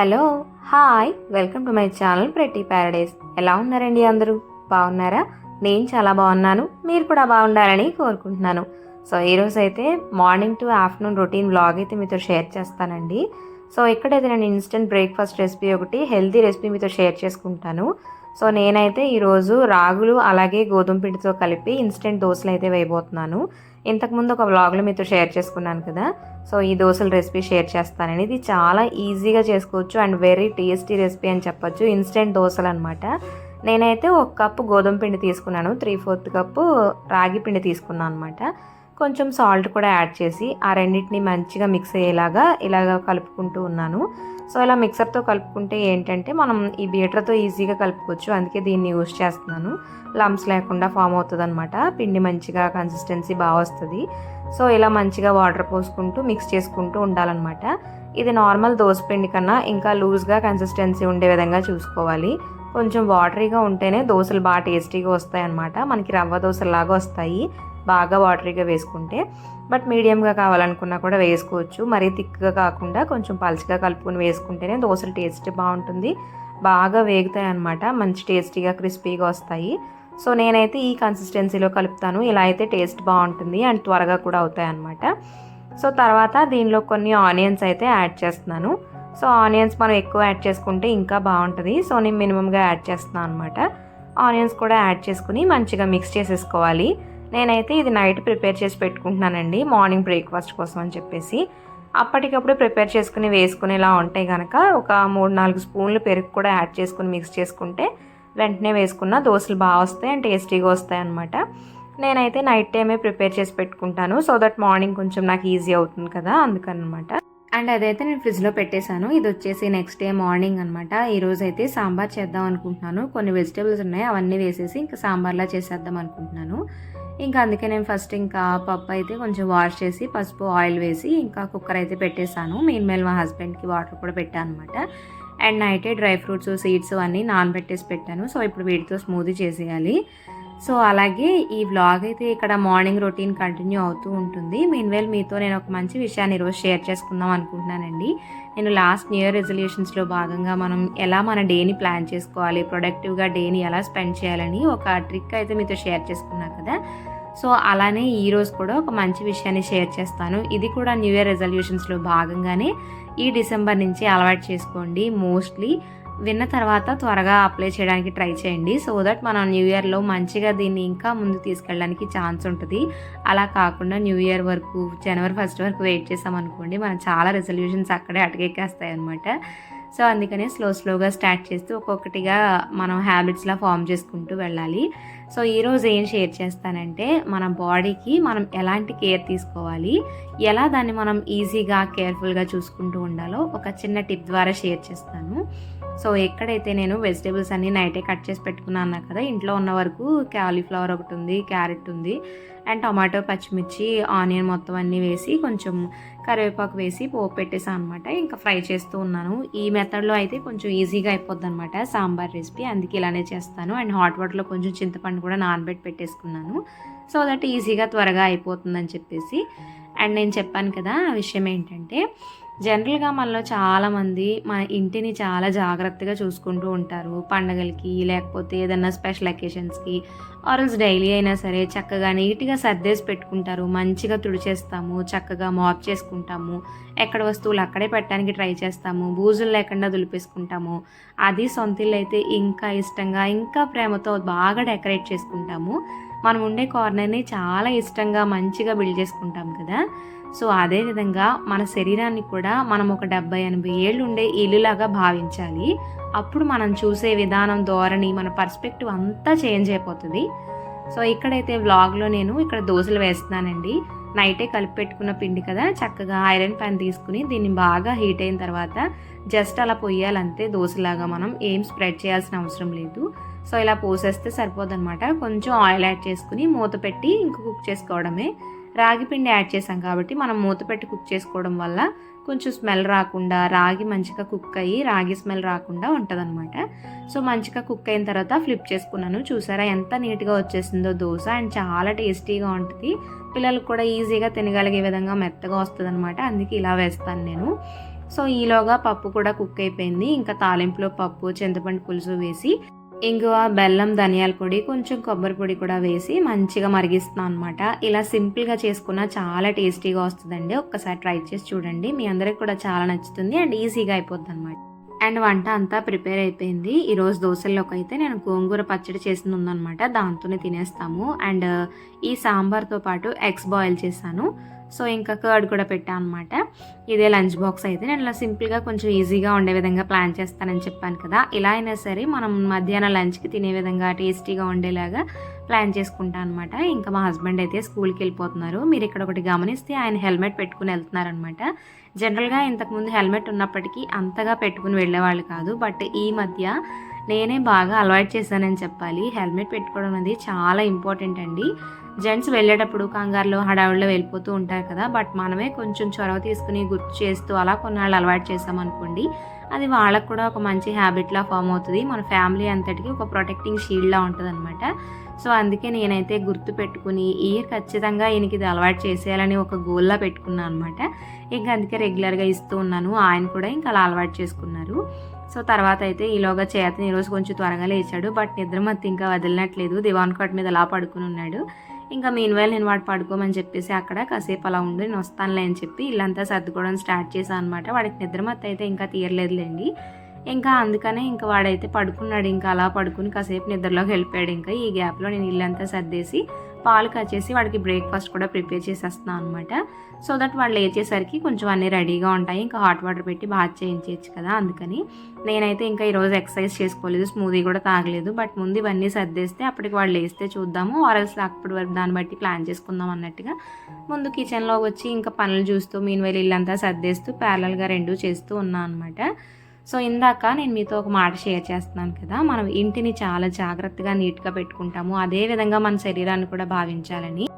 Hello hi welcome to my channel pretty paradise. ఎలా ఉన్నారండి అందరూ? బాగున్నారా? నేను చాలా బాగున్నాను. మీరు కూడా బాగుండాలని కోరుకుంటున్నాను. సో ఈరోజు అయితే morning to afternoon routine blog అయితే మీతో షేర్ చేస్తానండి. సో ఇక్కడైతే నేను ఇన్స్టెంట్ బ్రేక్ఫాస్ట్ రెసిపీ ఒకటి హెల్తీ రెసిపీ మీతో షేర్ చేసుకుంటాను. సో నేనైతే ఈరోజు రాగులు అలాగే గోధుమ పిండితో కలిపి ఇన్స్టెంట్ దోశలు అయితే వేయబోతున్నాను. ఇంతకుముందు ఒక వ్లాగ్లో మీతో షేర్ చేసుకున్నాను కదా. సో ఈ దోశల రెసిపీ షేర్ చేస్తానండి ఇది చాలా ఈజీగా చేసుకోవచ్చు అండ్ వెరీ టేస్టీ రెసిపీ అని చెప్పొచ్చు. ఇన్స్టెంట్ దోశలు అనమాట నేనైతే ఒక కప్పు గోధుమ పిండి తీసుకున్నాను. త్రీ ఫోర్త్ కప్పు రాగి పిండి తీసుకున్నాను అనమాట కొంచెం సాల్ట్ కూడా యాడ్ చేసి ఆ రెండింటిని మంచిగా మిక్స్ అయ్యేలాగా ఇలాగ కలుపుకుంటూ ఉన్నాను. సో ఇలా మిక్సర్తో కలుపుకుంటే ఏంటంటే మనం ఈ బీటర్తో ఈజీగా కలుపుకోవచ్చు. అందుకే దీన్ని యూజ్ చేస్తున్నాను. లమ్స్ లేకుండా ఫామ్ అవుతుంది అనమాట పిండి మంచిగా కన్సిస్టెన్సీ బాగా వస్తుంది. సో ఇలా మంచిగా వాటర్ పోసుకుంటూ మిక్స్ చేసుకుంటూ ఉండాలన్నమాట. ఇది నార్మల్ దోశ పిండి కన్నా ఇంకా లూజ్గా కన్సిస్టెన్సీ ఉండే విధంగా చూసుకోవాలి. కొంచెం వాటరీగా ఉంటేనే దోశలు బాగా టేస్టీగా వస్తాయి అనమాట మనకి రవ్వ దోశలాగా వస్తాయి. బాగా వాటరీగా వేసుకుంటే బట్ మీడియంగా కావాలనుకున్నా కూడా వేసుకోవచ్చు. మరీ థిక్గా కాకుండా కొంచెం పలుచగా కలుపుకొని వేసుకుంటేనే దోశలు టేస్ట్ బాగుంటుంది. బాగా వేగుతాయి అనమాట మంచి టేస్టీగా క్రిస్పీగా వస్తాయి. సో నేనైతే ఈ కన్సిస్టెన్సీలో కలుపుతాను. ఇలా అయితే టేస్ట్ బాగుంటుంది అండ్ త్వరగా కూడా అవుతాయి అనమాట సో తర్వాత దీనిలో కొన్ని ఆనియన్స్ అయితే యాడ్ చేస్తున్నాను. సో ఆనియన్స్ మనం ఎక్కువ యాడ్ చేసుకుంటే ఇంకా బాగుంటుంది. సో నేను మినిమంగా యాడ్ చేస్తున్నాను అనమాట ఆనియన్స్ కూడా యాడ్ చేసుకుని మంచిగా మిక్స్ చేసేసుకోవాలి. నేనైతే ఇది నైట్ ప్రిపేర్ చేసి పెట్టుకుంటున్నానండి. మార్నింగ్ బ్రేక్ఫాస్ట్ కోసం అని చెప్పేసి. అప్పటికప్పుడు ప్రిపేర్ చేసుకుని వేసుకునేలా ఉంటాయి కనుక ఒక మూడు నాలుగు స్పూన్లు పెరుగు కూడా యాడ్ చేసుకుని మిక్స్ చేసుకుంటే వెంటనే వేసుకున్న దోశలు బాగా వస్తాయి అండ్ టేస్టీగా వస్తాయి అనమాట నేనైతే నైట్ టైమే ప్రిపేర్ చేసి పెట్టుకుంటాను. సో దట్ మార్నింగ్ కొంచెం నాకు ఈజీ అవుతుంది కదా అందుకనమాట. అండ్ అదైతే నేను ఫ్రిడ్జ్లో పెట్టేశాను. ఇది వచ్చేసి నెక్స్ట్ డే మార్నింగ్ అనమాట ఈరోజు అయితే సాంబార్ చేద్దాం అనుకుంటున్నాను. కొన్ని వెజిటేబుల్స్ ఉన్నాయి అవన్నీ వేసేసి ఇంకా సాంబార్లా చేసేద్దాం అనుకుంటున్నాను. ఇంకా అందుకే నేను ఫస్ట్ ఇంకా పప్పు అయితే కొంచెం వాష్ చేసి పసుపు ఆయిల్ వేసి ఇంకా కుక్కర్ అయితే పెట్టేశాను. మెయిన్ మేల్ మా హస్బెండ్కి వాటర్ కూడా పెట్టాను అనమాట అండ్ నైటే డ్రై ఫ్రూట్స్ సీడ్స్ అన్నీ నానబెట్టేసి పెట్టాను. సో ఇప్పుడు వీటితో స్మూదీ చేసేయాలి. సో అలాగే ఈ వ్లాగ్ అయితే ఇక్కడ మార్నింగ్ రొటీన్ కంటిన్యూ అవుతూ ఉంటుంది. మీన్వేల్ మీతో నేను ఒక మంచి విషయాన్ని ఈరోజు షేర్ చేసుకుందాం అనుకుంటున్నానండి. నేను లాస్ట్ న్యూ ఇయర్ రెజల్యూషన్స్లో భాగంగా మనం ఎలా మన డేని ప్లాన్ చేసుకోవాలి ప్రొడక్టివ్గా డేని ఎలా స్పెండ్ చేయాలని ఒక ట్రిక్ అయితే మీతో షేర్ చేసుకున్నా కదా. సో అలానే ఈరోజు కూడా ఒక మంచి విషయాన్ని షేర్ చేస్తాను. ఇది కూడా న్యూ ఇయర్ రెజల్యూషన్స్లో భాగంగానే ఈ డిసెంబర్ నుంచి అలవాటు చేసుకోండి. మోస్ట్లీ విన్న తర్వాత త్వరగా అప్లై చేయడానికి ట్రై చేయండి. సో దట్ మనం న్యూ ఇయర్లో మంచిగా దీన్ని ఇంకా ముందు తీసుకెళ్ళడానికి ఛాన్స్ ఉంటుంది. అలా కాకుండా న్యూ ఇయర్ వరకు జనవరి ఫస్ట్ వరకు వెయిట్ చేసామనుకోండి మనం చాలా రెజల్యూషన్స్ అక్కడే అటకెక్కేస్తాయి అనమాట సో అందుకనే స్లో స్లోగా స్టార్ట్ చేస్తూ ఒక్కొక్కటిగా మనం హ్యాబిట్స్లా ఫామ్ చేసుకుంటూ వెళ్ళాలి. సో ఈరోజు ఏం షేర్ చేస్తానంటే మన బాడీకి మనం ఎలాంటి కేర్ తీసుకోవాలి ఎలా దాన్ని మనం ఈజీగా కేర్ఫుల్గా చూసుకుంటూ ఉండాలో ఒక చిన్న టిప్ ద్వారా షేర్ చేస్తాను. సో ఎక్కడైతే నేను వెజిటేబుల్స్ అన్నీ నైటే కట్ చేసి పెట్టుకున్నాను అన్నా కదా ఇంట్లో ఉన్న వరకు క్యాలీఫ్లవర్ ఒకటి ఉంది క్యారెట్ ఉంది అండ్ టమాటో పచ్చిమిర్చి ఆనియన్ మొత్తం అన్నీ వేసి కొంచెం కరివేపాకు వేసి పోపు పెట్టేసాను అనమాట ఇంకా ఫ్రై చేస్తూ ఉన్నాను. ఈ మెథడ్లో అయితే కొంచెం ఈజీగా అయిపోద్ది అనమాట సాంబార్ రెసిపీ. అందుకే ఇలానే చేస్తాను. అండ్ హాట్ వాటర్లో కొంచెం చింతపండు కూడా నానబెట్టి పెట్టేసుకున్నాను. సో దట్ ఈజీగా త్వరగా అయిపోతుందని చెప్పేసి. అండ్ నేను చెప్పాను కదా విషయం ఏంటంటే జనరల్గా మనలో చాలామంది మన ఇంటిని చాలా జాగ్రత్తగా చూసుకుంటూ ఉంటారు. పండగలకి లేకపోతే ఏదన్నా స్పెషల్ అకేషన్స్కి ఆరల్స్ డైలీ అయినా సరే చక్కగా నీట్గా సర్దేసి పెట్టుకుంటారు. మంచిగా తుడిచేస్తాము చక్కగా మాప్ చేసుకుంటాము. ఎక్కడ వస్తువులు అక్కడే పెట్టడానికి ట్రై చేస్తాము. బూజులు లేకుండా దులిపేసుకుంటాము. అది సొంతిల్లు అయితే ఇంకా ఇష్టంగా ఇంకా ప్రేమతో బాగా డెకరేట్ చేసుకుంటాము. మనం ఉండే కార్నర్ని చాలా ఇష్టంగా మంచిగా బిల్డ్ చేసుకుంటాం కదా. సో అదేవిధంగా మన శరీరాన్ని కూడా మనం ఒక డెబ్బై ఎనభై ఏళ్ళు ఉండే ఇల్లులాగా భావించాలి. అప్పుడు మనం చూసే విధానం ధోరణి మన పర్స్పెక్టివ్ అంతా చేంజ్ అయిపోతుంది. సో ఇక్కడైతే వ్లాగ్లో నేను ఇక్కడ దోశలు వేస్తున్నానండి. నైటే కలిపి పెట్టుకున్న పిండి కదా చక్కగా ఐరన్ ప్యాన్ తీసుకుని దీన్ని బాగా హీట్ అయిన తర్వాత జస్ట్ అలా పొయ్యాలంతే దోశలాగా మనం ఏం స్ప్రెడ్ చేయాల్సిన అవసరం లేదు. సో ఇలా పోసేస్తే సరిపోదన్నమాట. కొంచెం ఆయిల్ యాడ్ చేసుకుని మూత పెట్టి ఇంక కుక్ చేసుకోవడమే. రాగి పిండి యాడ్ చేసాం కాబట్టి మనం మూత పెట్టి కుక్ చేసుకోవడం వల్ల కొంచెం స్మెల్ రాకుండా రాగి మంచిగా కుక్ అయ్యి రాగి స్మెల్ రాకుండా ఉంటుందన్నమాట. సో మంచిగా కుక్ అయిన తర్వాత ఫ్లిప్ చేసుకున్నాను. చూసారా ఎంత నీట్గా వచ్చేసిందో దోశ అండ్ చాలా టేస్టీగా ఉంటుంది. పిల్లలకు కూడా ఈజీగా తినగలిగే విధంగా మెత్తగా వస్తుంది అనమాట అందుకే ఇలా వేస్తాను నేను. సో ఈలోగా పప్పు కూడా కుక్ అయిపోయింది. ఇంకా తాలింపులో పప్పు చింతపండు పులుసు వేసి ఇంగువ బెల్లం ధనియాల పొడి కొంచెం కొబ్బరి పొడి కూడా వేసి మంచిగా మరిగిస్తున్నాను అనమాట ఇలా సింపుల్గా చేసుకున్న చాలా టేస్టీగా వస్తుందండి. ఒక్కసారి ట్రై చేసి చూడండి. మీ అందరికి కూడా చాలా నచ్చుతుంది అండ్ ఈజీగా అయిపోద్ది అనమాట అండ్ వంట అంతా ప్రిపేర్ అయిపోయింది. ఈరోజు దోశల్లోకి అయితే నేను గోంగూర పచ్చడి చేసింది ఉందనమాట దాంతోనే తినేస్తాము. అండ్ ఈ సాంబార్తో పాటు ఎగ్స్ బాయిల్ చేశాను. సో ఇంకా కర్డ్ కూడా పెట్టాను అనమాట ఇదే లంచ్ బాక్స్ అయితే నేను ఇలా సింపుల్గా కొంచెం ఈజీగా ఉండే విధంగా ప్లాన్ చేస్తానని చెప్పాను కదా. ఇలా అయినా సరే మనం మధ్యాహ్నం లంచ్కి తినే విధంగా టేస్టీగా ఉండేలాగా ప్లాన్ చేసుకుంటాను అనమాట ఇంకా మా హస్బెండ్ అయితే స్కూల్కి వెళ్ళిపోతున్నారు. మీరు ఇక్కడ ఒకటి గమనిస్తే ఆయన హెల్మెట్ పెట్టుకుని వెళ్తున్నారనమాట జనరల్గా ఇంతకుముందు హెల్మెట్ ఉన్నప్పటికీ అంతగా పెట్టుకుని వెళ్ళేవాళ్ళు కాదు. బట్ ఈ మధ్య నేనే బాగా అలవాట్ చేశానని చెప్పాలి. హెల్మెట్ పెట్టుకోవడం అనేది చాలా ఇంపార్టెంట్ అండి. జెంట్స్ వెళ్ళేటప్పుడు కంగారులో హడావిడిలో వెళ్ళిపోతూ ఉంటారు కదా. బట్ మనమే కొంచెం చొరవ తీసుకుని గుర్తు చేస్తూ అలా కొన్నాళ్ళు అలవాటు చేసామనుకోండి అది వాళ్ళకు కూడా ఒక మంచి హ్యాబిట్లా ఫామ్ అవుతుంది. మన ఫ్యామిలీ అంతటికి ఒక ప్రొటెక్టింగ్ షీల్డ్లా ఉంటుంది అనమాట సో అందుకే నేనైతే గుర్తు పెట్టుకుని ఇయర్ ఖచ్చితంగా ఈయనకి ఇది అలవాటు చేసేయాలని ఒక గోల్లా పెట్టుకున్నాను అనమాట ఇంకా అందుకే రెగ్యులర్గా ఇస్తూ ఉన్నాను. ఆయన కూడా ఇంకా అలా అలవాటు చేసుకున్నారు. సో తర్వాత అయితే ఈలోగా చేతని ఈరోజు కొంచెం త్వరగా లేచాడు. బట్ నిద్రమత్తి ఇంకా వదిలినట్లేదు. దివాన్ కాట్ మీద అలా పడుకుని ఉన్నాడు. ఇంకా మీన్ నేను వాడు పడుకోమని చెప్పేసి అక్కడ కాసేపు అలా ఉండి నేను వస్తానులే అని చెప్పి ఇల్లంతా సర్దుకోవడం స్టార్ట్ చేశాను అనమాట వాడికి నిద్రమత్తి అయితే ఇంకా తీయలేదులేండి ఇంకా అందుకనే ఇంకా వాడైతే పడుకున్నాడు. ఇంకా అలా పడుకుని కాసేపు నిద్రలోకి వెళ్ళిపోయాడు. ఇంకా ఈ గ్యాప్లో నేను ఇల్లంతా సర్దేసి పాలు కచ్చేసి వాడికి బ్రేక్ఫాస్ట్ కూడా ప్రిపేర్ చేసేస్తున్నాను అనమాట సో దట్ వాళ్ళు లేచేసరికి కొంచెం అన్నీ రెడీగా ఉంటాయి. ఇంకా హాట్ వాటర్ పెట్టి బాగా చేయించవచ్చు కదా అందుకని. నేనైతే ఇంకా ఈరోజు ఎక్సర్సైజ్ చేసుకోలేదు. స్మూదీ కూడా తాగలేదు. బట్ ముందు ఇవన్నీ సర్దేస్తే అప్పటికి వాళ్ళు లేస్తే చూద్దాము. ఆర్ఎల్స్ అప్పటి వరకు దాన్ని బట్టి ప్లాన్ చేసుకుందాం అన్నట్టుగా ముందు కిచెన్లో వచ్చి ఇంకా పనులు చూస్తూ మీన్ వెళ్ళి ఇల్లంతా సర్దేస్తూ ప్యారల్గా రెండు చేస్తూ ఉన్నాను అనమాట సో ఇందాక నేను మీతో ఒక మాట షేర్ చేస్తున్నాను కదా మనం ఇంటిని చాలా జాగ్రత్తగా నీట్గా పెట్టుకుంటాము. అదేవిధంగా మన శరీరాన్ని కూడా భావించాలని.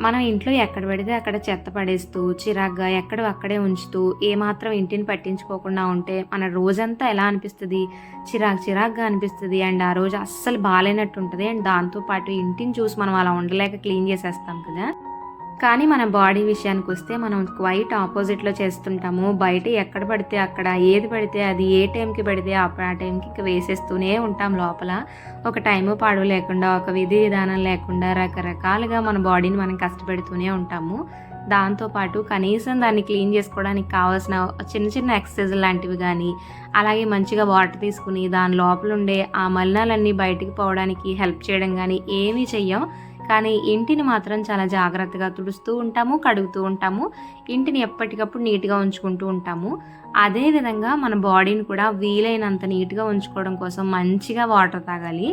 మనం ఇంట్లో ఎక్కడ పడితే అక్కడ చెత్త పడేస్తూ చిరాగ్గా ఎక్కడ అక్కడే ఉంచుతూ ఏమాత్రం ఇంటిని పట్టించుకోకుండా ఉంటే మన రోజంతా ఎలా అనిపిస్తుంది? చిరాకు చిరాగ్గా అనిపిస్తుంది. అండ్ ఆ రోజు అస్సలు బాగాలేనట్టు ఉంటుంది అండ్ దాంతోపాటు ఇంటిని చూసి మనం అలా ఉండలేక క్లీన్ చేసేస్తాం కదా. కానీ మన బాడీ విషయానికి వస్తే మనం క్వైట్ ఆపోజిట్లో చేస్తుంటాము. బయట ఎక్కడ పడితే అక్కడ ఏది పడితే అది ఏ టైంకి పడితే ఆ టైంకి ఇంకా వేసేస్తూనే ఉంటాం లోపల. ఒక టైము పాడు లేకుండా ఒక విధి విధానం లేకుండా రకరకాలుగా మన బాడీని మనం కష్టపెడుతూనే ఉంటాము. దాంతోపాటు కనీసం దాన్ని క్లీన్ చేసుకోవడానికి కావాల్సిన చిన్న చిన్న ఎక్సర్సైజ్ లాంటివి కానీ అలాగే మంచిగా వాటర్ తీసుకుని దాని లోపల ఉండే ఆ మలినాలన్నీ బయటికి పోవడానికి హెల్ప్ చేయడం కానీ ఏమీ చెయ్యం. కానీ ఇంటిని మాత్రం చాలా జాగ్రత్తగా తుడుస్తూ ఉంటాము కడుగుతూ ఉంటాము. ఇంటిని ఎప్పటికప్పుడు నీట్గా ఉంచుకుంటూ ఉంటాము. అదేవిధంగా మన బాడీని కూడా వీలైనంత నీట్గా ఉంచుకోవడం కోసం మంచిగా వాటర్ తాగాలి.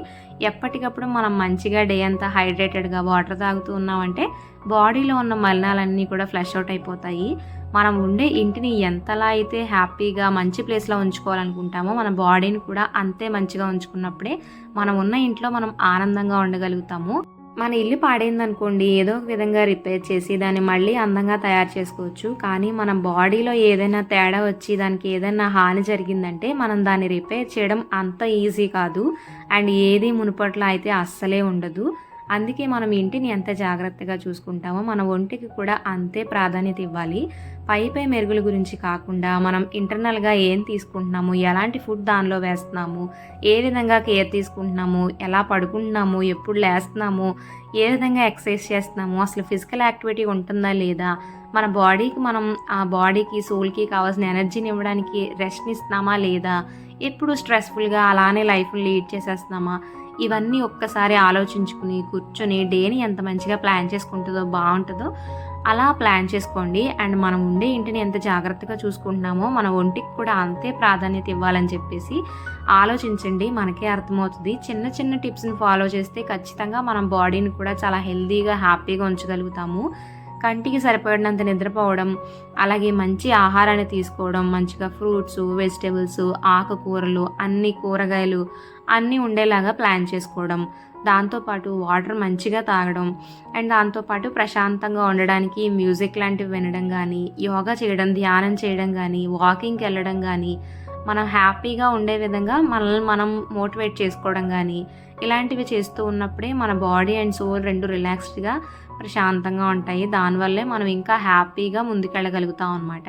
ఎప్పటికప్పుడు మనం మంచిగా డే అంతా హైడ్రేటెడ్గా వాటర్ తాగుతూ ఉన్నామంటే బాడీలో ఉన్న మలినాలన్నీ కూడా ఫ్లష్ అవుట్ అయిపోతాయి. మనం ఉండే ఇంటిని ఎంతలా అయితే హ్యాపీగా మంచి ప్లేస్లో ఉంచుకోవాలనుకుంటామో మన బాడీని కూడా అంతే మంచిగా ఉంచుకున్నప్పుడే మనం ఉన్న ఇంట్లో మనం ఆనందంగా ఉండగలుగుతాము. మన ఇల్లు పాడైందనుకోండి ఏదో ఒక విధంగా రిపేర్ చేసి దాన్ని మళ్ళీ అందంగా తయారు చేసుకోవచ్చు. కానీ మన బాడీలో ఏదైనా తేడా వచ్చి దానికి ఏదైనా హాని జరిగిందంటే మనం దాన్ని రిపేర్ చేయడం అంత ఈజీ కాదు. అండ్ ఏది మునుపట్లో అయితే అస్సలే ఉండదు. అందుకే మనం ఇంటిని ఎంత జాగ్రత్తగా చూసుకుంటామో మన ఒంటికి కూడా అంతే ప్రాధాన్యత ఇవ్వాలి. పై పై మెరుగుల గురించి కాకుండా మనం ఇంటర్నల్గా ఏం తీసుకుంటున్నాము ఎలాంటి ఫుడ్ దానిలో వేస్తున్నాము ఏ విధంగా కేర్ తీసుకుంటున్నాము ఎలా పడుకుంటున్నాము ఎప్పుడు లేస్తున్నాము ఏ విధంగా ఎక్సర్సైజ్ చేస్తున్నాము అసలు ఫిజికల్ యాక్టివిటీ ఉంటుందా లేదా మన బాడీకి మనం ఆ బాడీకి సోల్కి కావాల్సిన ఎనర్జీని ఇవ్వడానికి రెస్ట్ని ఇస్తున్నామా లేదా ఎప్పుడు స్ట్రెస్ఫుల్గా అలానే లైఫ్ని లీడ్ చేసేస్తున్నామా ఇవన్నీ ఒక్కసారి ఆలోచించుకుని కూర్చొని డేని ఎంత మంచిగా ప్లాన్ చేసుకుంటుందో బాగుంటుందో అలా ప్లాన్ చేసుకోండి. అండ్ మనం ఉండే ఇంటిని ఎంత జాగ్రత్తగా చూసుకుంటున్నామో మన ఒంటికి కూడా అంతే ప్రాధాన్యత ఇవ్వాలని చెప్పేసి ఆలోచించండి. మనకే అర్థమవుతుంది. చిన్న చిన్న టిప్స్ని ఫాలో చేస్తే ఖచ్చితంగా మనం బాడీని కూడా చాలా హెల్తీగా హ్యాపీగా ఉంచగలుగుతాము. కంటికి సరిపడినంత నిద్రపోవడం అలాగే మంచి ఆహారాన్ని తీసుకోవడం మంచిగా ఫ్రూట్స్ వెజిటేబుల్స్ ఆకుకూరలు అన్ని కూరగాయలు అన్నీ ఉండేలాగా ప్లాన్ చేసుకోవడం. దాంతోపాటు వాటర్ మంచిగా తాగడం అండ్ దాంతోపాటు ప్రశాంతంగా ఉండడానికి మ్యూజిక్ లాంటివి వినడం కానీ యోగా చేయడం ధ్యానం చేయడం కానీ వాకింగ్కి వెళ్ళడం కానీ మనం హ్యాపీగా ఉండే విధంగా మనల్ని మనం మోటివేట్ చేసుకోవడం కానీ ఇలాంటివి చేస్తూ ఉన్నప్పుడే మన బాడీ అండ్ సోల్ రెండు రిలాక్స్డ్గా ప్రశాంతంగా ఉంటాయి. దానివల్లే మనం ఇంకా హ్యాపీగా ముందుకెళ్ళగలుగుతాం అనమాట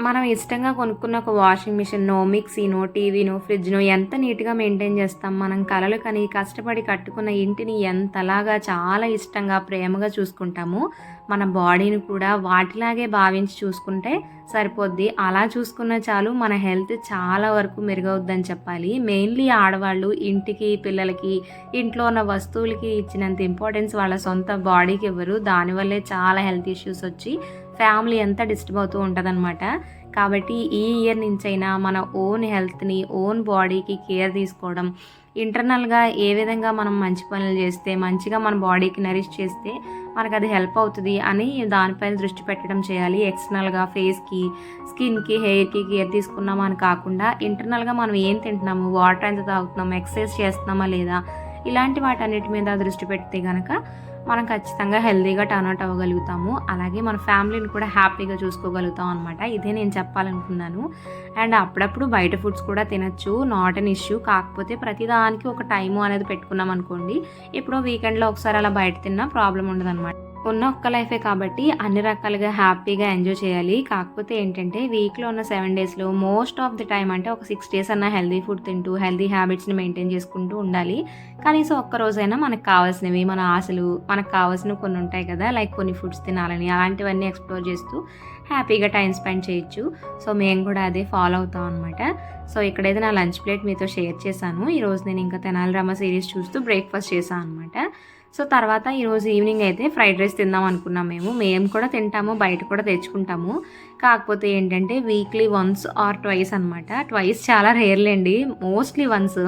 మనం ఇష్టంగా కొనుక్కున్న ఒక వాషింగ్ మిషన్నో మిక్సీనో టీవీనో ఫ్రిడ్జ్నో ఎంత నీట్గా మెయింటైన్ చేస్తాం మనం కలలు కని కష్టపడి కట్టుకున్న ఇంటిని ఎంతలాగా చాలా ఇష్టంగా ప్రేమగా చూసుకుంటాము మన బాడీని కూడా వాటిలాగే భావించి చూసుకుంటే సరిపోద్ది. అలా చూసుకున్న చాలు మన హెల్త్ చాలా వరకు మెరుగవుద్దని చెప్పాలి. మెయిన్లీ ఆడవాళ్ళు ఇంటికి పిల్లలకి ఇంట్లో ఉన్న వస్తువులకి ఇచ్చినంత ఇంపార్టెన్స్ వాళ్ళ సొంత బాడీకి ఇవ్వరు. దానివల్లే చాలా హెల్త్ ఇష్యూస్ వచ్చి ఫ్యామిలీ ఎంత డిస్టర్బ్ అవుతూ ఉంటుందన్నమాట. కాబట్టి ఈ ఇయర్ నుంచైనా మన ఓన్ హెల్త్ని ఓన్ బాడీకి కేర్ తీసుకోవడం ఇంటర్నల్గా ఏ విధంగా మనం మంచి పనులు చేస్తే మంచిగా మన బాడీకి నరిష్ చేస్తే మనకు అది హెల్ప్ అవుతుంది అని దానిపైన దృష్టి పెట్టడం చేయాలి. ఎక్స్టర్నల్గా ఫేస్కి స్కిన్కి హెయిర్కి కేర్ తీసుకున్నామని కాకుండా ఇంటర్నల్గా మనం ఏం తింటున్నాము? వాటర్ ఎంత తాగుతున్నాము? ఎక్సర్సైజ్ చేస్తున్నామా లేదా? ఇలాంటి వాటన్నిటి మీద దృష్టి పెడితే కనుక మనం ఖచ్చితంగా హెల్తీగా టర్న్అవుట్ అవ్వగలుగుతాము. అలాగే మన ఫ్యామిలీని కూడా హ్యాపీగా చూసుకోగలుగుతాం అనమాట ఇదే నేను చెప్పాలనుకున్నాను. అండ్ అప్పుడప్పుడు బయట ఫుడ్స్ కూడా తినచ్చు. నాట్ అన్ ఇష్యూ కాకపోతే ప్రతిదానికి ఒక టైము అనేది పెట్టుకున్నాం అనుకోండి ఎప్పుడో వీకెండ్లో ఒకసారి అలా బయట తిన్నా ప్రాబ్లం ఉండదు అనమాట ఉన్న ఒక్క లైఫే కాబట్టి అన్ని రకాలుగా హ్యాపీగా ఎంజాయ్ చేయాలి. కాకపోతే ఏంటంటే వీక్లో ఉన్న సెవెన్ డేస్లో మోస్ట్ ఆఫ్ ది టైం అంటే ఒక సిక్స్ డేస్ అన్న హెల్దీ ఫుడ్ తింటూ హెల్దీ హ్యాబిట్స్ని మెయింటైన్ చేసుకుంటూ ఉండాలి. కనీసం ఒక్క రోజైనా మనకు కావాల్సినవి మన ఆశలు మనకు కావాల్సినవి కొన్ని ఉంటాయి కదా లైక్ కొన్ని ఫుడ్స్ తినాలని అలాంటివన్నీ ఎక్స్ప్లోర్ చేస్తూ హ్యాపీగా టైం స్పెండ్ చేయొచ్చు. సో మేము కూడా అదే ఫాలో అవుతాం అనమాట సో ఇక్కడైతే నా లంచ్ ప్లేట్ మీతో షేర్ చేశాను. ఈరోజు నేను ఇంకా తెనాలి రామ సిరీస్ చూస్తూ బ్రేక్ఫాస్ట్ చేశాను అనమాట సో తర్వాత ఈరోజు ఈవినింగ్ అయితే ఫ్రైడ్ రైస్ తిందాం అనుకున్నాం మేము. మేము కూడా తింటాము బయట కూడా తెచ్చుకుంటాము. కాకపోతే ఏంటంటే వీక్లీ వన్స్ ఆర్ ట్వైస్ అనమాట ట్వైస్ చాలా రేర్లేండి మోస్ట్లీ వన్స్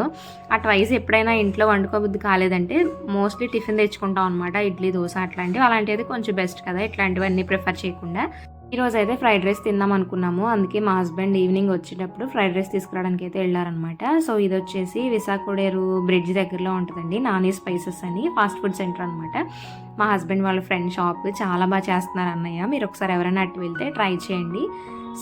ఆ ట్వైస్ ఎప్పుడైనా ఇంట్లో వండుకోబుద్ది కాలేదంటే మోస్ట్లీ టిఫిన్ తెచ్చుకుంటాం అనమాట ఇడ్లీ దోశ అట్లాంటివి. అలాంటిది కొంచెం బెస్ట్ కదా. ఇట్లాంటివన్నీ ప్రిఫర్ చేయకుండా. ఈరోజు అయితే ఫ్రైడ్ రైస్ తిందాం అనుకున్నాము. అందుకే మా హస్బెండ్ ఈవినింగ్ వచ్చేటప్పుడు ఫ్రైడ్ రైస్ తీసుకురావడానికి అయితే వెళ్ళారనమాట సో ఇది వచ్చేసి విశాఖడేరు బ్రిడ్జ్ దగ్గరలో ఉంటుందండి. నాని స్పైసెస్ అని ఫాస్ట్ ఫుడ్ సెంటర్ అనమాట మా హస్బెండ్ వాళ్ళ ఫ్రెండ్ షాప్ చాలా బాగా చేస్తున్నారు అన్నయ్య. మీరు ఒకసారి ఎవరైనా అటు వెళ్తే ట్రై చేయండి.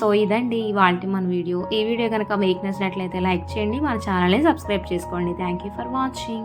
సో ఇదండి వాళ్ళకి మన వీడియో. ఈ వీడియో కనుక మీకు నచ్చినట్లయితే లైక్ చేయండి. మన ఛానల్ని సబ్స్క్రైబ్ చేసుకోండి. Thank you for watching.